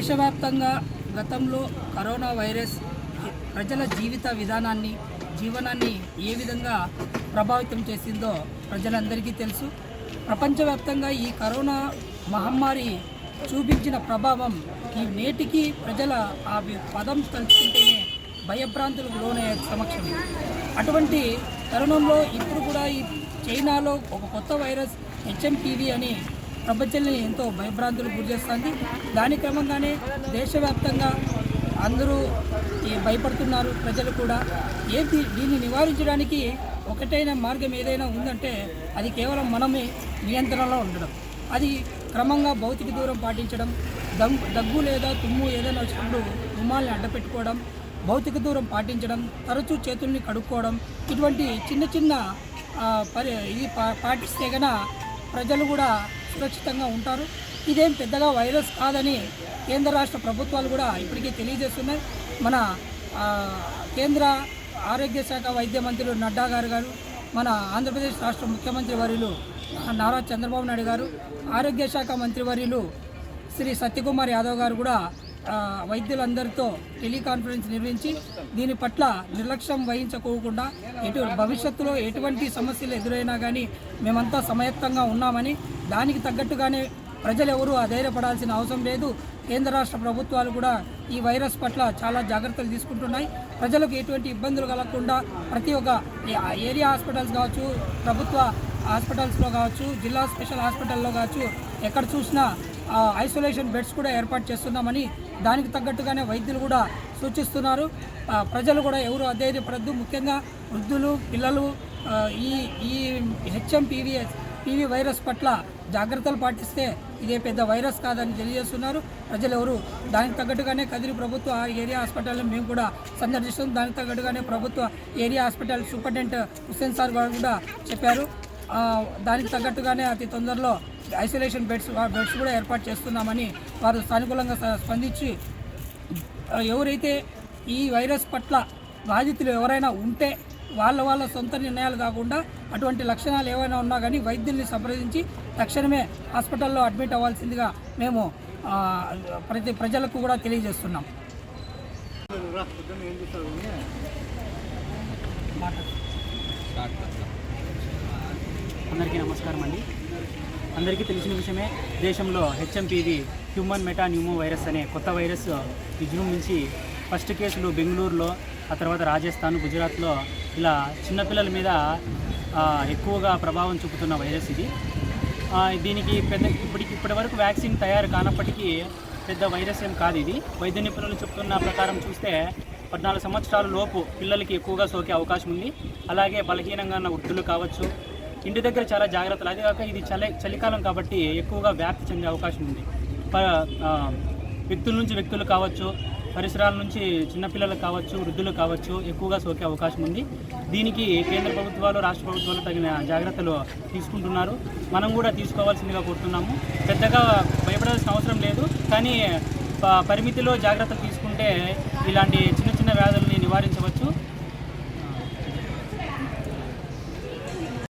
దేశవ్యాప్తంగా గతంలో corona virus ప్రజల జీవిత విధానాన్ని జీవనాన్ని ఏ విధంగా ప్రభావితం చేసిందో ప్రజలందరికీ తెలుసు. ప్రపంచవ్యాప్తంగా ఈ కరోనా మహమ్మారి చూపించిన ప్రభావం ఈ నేటికి ప్రజల ఆ పదం తలుచుకుంటేనే భయభ్రాంతులకు లోనయ్యే సమక్షం. అటువంటి తరుణంలో ఇప్పుడు కూడా ఈ చైనాలో ఒక కొత్త వైరస్ హెచ్ఎంటీవీ అని ప్రపంచాన్ని ఎంతో భయభ్రాంతులు గురి చేస్తుంది. దాని క్రమంగానే దేశవ్యాప్తంగా అందరూ భయపడుతున్నారు. ప్రజలు కూడా ఏంటి దీన్ని నివారించడానికి ఒకటైన మార్గం ఏదైనా ఉందంటే అది కేవలం మనమే నియంత్రణలో ఉండడం. అది క్రమంగా భౌతిక దూరం పాటించడం దగ్గు దగ్గు లేదా తుమ్ము ఏదైనా వచ్చినప్పుడు రుమాల్ని అడ్డపెట్టుకోవడం భౌతిక దూరం పాటించడం తరచూ చేతుల్ని కడుక్కోవడం ఇటువంటి చిన్న చిన్న పరి ఇది పా పాటిస్తే గన ప్రజలు కూడా సురక్షితంగా ఉంటారు. ఇదేం పెద్దగా వైరస్ కాదని కేంద్ర రాష్ట్ర ప్రభుత్వాలు కూడా ఇప్పటికే తెలియజేస్తున్నాయి. మన కేంద్ర ఆరోగ్య శాఖ వైద్య మంత్రులు నడ్డా గారు గారు మన ఆంధ్రప్రదేశ్ రాష్ట్ర ముఖ్యమంత్రి వర్యులు నారా చంద్రబాబు నాయుడు గారు ఆరోగ్య శాఖ మంత్రి వర్యులు శ్రీ సత్యకుమార్ యాదవ్ గారు కూడా వైద్యులందరితో టెలికాన్ఫరెన్స్ నిర్వహించి దీని పట్ల నిర్లక్ష్యం వహించకోకుండా ఎటు భవిష్యత్తులో ఎటువంటి సమస్యలు ఎదురైనా కానీ మేమంతా సమయత్తంగా ఉన్నామని దానికి తగ్గట్టుగానే ప్రజలు ఎవరూ అధైర్యపడాల్సిన అవసరం లేదు. కేంద్ర రాష్ట్ర ప్రభుత్వాలు కూడా ఈ వైరస్ పట్ల చాలా జాగ్రత్తలు తీసుకుంటున్నాయి. ప్రజలకు ఎటువంటి ఇబ్బందులు కలగకుండా ప్రతి ఒక్క ఏరియా హాస్పిటల్స్ కావచ్చు ప్రభుత్వ హాస్పిటల్స్లో కావచ్చు జిల్లా స్పెషల్ హాస్పిటల్లో కావచ్చు ఎక్కడ చూసినా ఐసోలేషన్ బెడ్స్ కూడా ఏర్పాటు చేస్తున్నామని దానికి తగ్గట్టుగానే వైద్యులు కూడా సూచిస్తున్నారు. ప్రజలు కూడా ఎవరు అధైర్యపడద్దు ముఖ్యంగా వృద్ధులు పిల్లలు ఈ ఈ హెచ్ఎంపీవీఎస్ పీవీ వైరస్ పట్ల జాగ్రత్తలు పాటిస్తే ఇదే పెద్ద వైరస్ కాదని తెలియజేస్తున్నారు. ప్రజలు ఎవరు దానికి తగ్గట్టుగానే కదిరి ప్రభుత్వ ఏరియా హాస్పిటల్ని మేము కూడా సందర్శిస్తాం దానికి తగ్గట్టుగానే ప్రభుత్వ area hospital superintendent Hussain sir గారు కూడా చెప్పారు. దానికి తగ్గట్టుగానే అతి తొందరలో ఐసోలేషన్ బెడ్స్ బెడ్స్ కూడా ఏర్పాటు చేస్తున్నామని వారు సానుకూలంగా స్పందించి ఎవరైతే ఈ వైరస్ పట్ల బాధితులు ఎవరైనా ఉంటే వాళ్ళ వాళ్ళ సొంత నిర్ణయాలు కాకుండా అటువంటి లక్షణాలు ఏవైనా ఉన్నా కానీ వైద్యుల్ని సంప్రదించి తక్షణమే హాస్పిటల్లో అడ్మిట్ అవ్వాల్సిందిగా మేము ప్రతి ప్రజలకు కూడా తెలియజేస్తున్నాం. అందరికీ నమస్కారం అండి అందరికీ తెలిసిన విషయమే దేశంలో HMPV human metapneumovirus అనే కొత్త వైరస్ విజృంభించి ఫస్ట్ కేసులు బెంగళూరులో ఆ తర్వాత రాజస్థాన్ గుజరాత్లో ఇలా చిన్నపిల్లల మీద ఎక్కువగా ప్రభావం చూపుతున్న వైరస్ ఇది. దీనికి పెద్ద ఇప్పటికి ఇప్పటి వరకు వ్యాక్సిన్ తయారు కానప్పటికీ పెద్ద వైరస్ ఏం కాదు ఇది. వైద్య నిపుణులు చెప్తున్న ప్రకారం చూస్తే పద్నాలుగు సంవత్సరాల లోపు పిల్లలకి ఎక్కువగా సోకే అవకాశం ఉంది. అలాగే బలహీనంగా ఉన్న వృద్ధులు కావచ్చు ఇంటి దగ్గర చాలా జాగ్రత్తలు. అదే కాక ఇది చలి చలికాలం కాబట్టి ఎక్కువగా వ్యాప్తి చెందే అవకాశం ఉంది. ప- వ్యక్తుల నుంచి వ్యక్తులు కావచ్చు పరిసరాల నుంచి చిన్నపిల్లలు కావచ్చు వృద్ధులు కావచ్చు ఎక్కువగా సోకే అవకాశం ఉంది. దీనికి కేంద్ర ప్రభుత్వాలు రాష్ట్ర ప్రభుత్వాలు తగిన జాగ్రత్తలు తీసుకుంటున్నారు. మనం కూడా తీసుకోవాల్సిందిగా కోరుతున్నాము. పెద్దగా భయపడాల్సిన అవసరం లేదు. కానీ ప- పరిమితిలో జాగ్రత్తలు తీసుకుంటే ఇలాంటి చిన్న చిన్న వ్యాధుల్ని నివారించవచ్చు.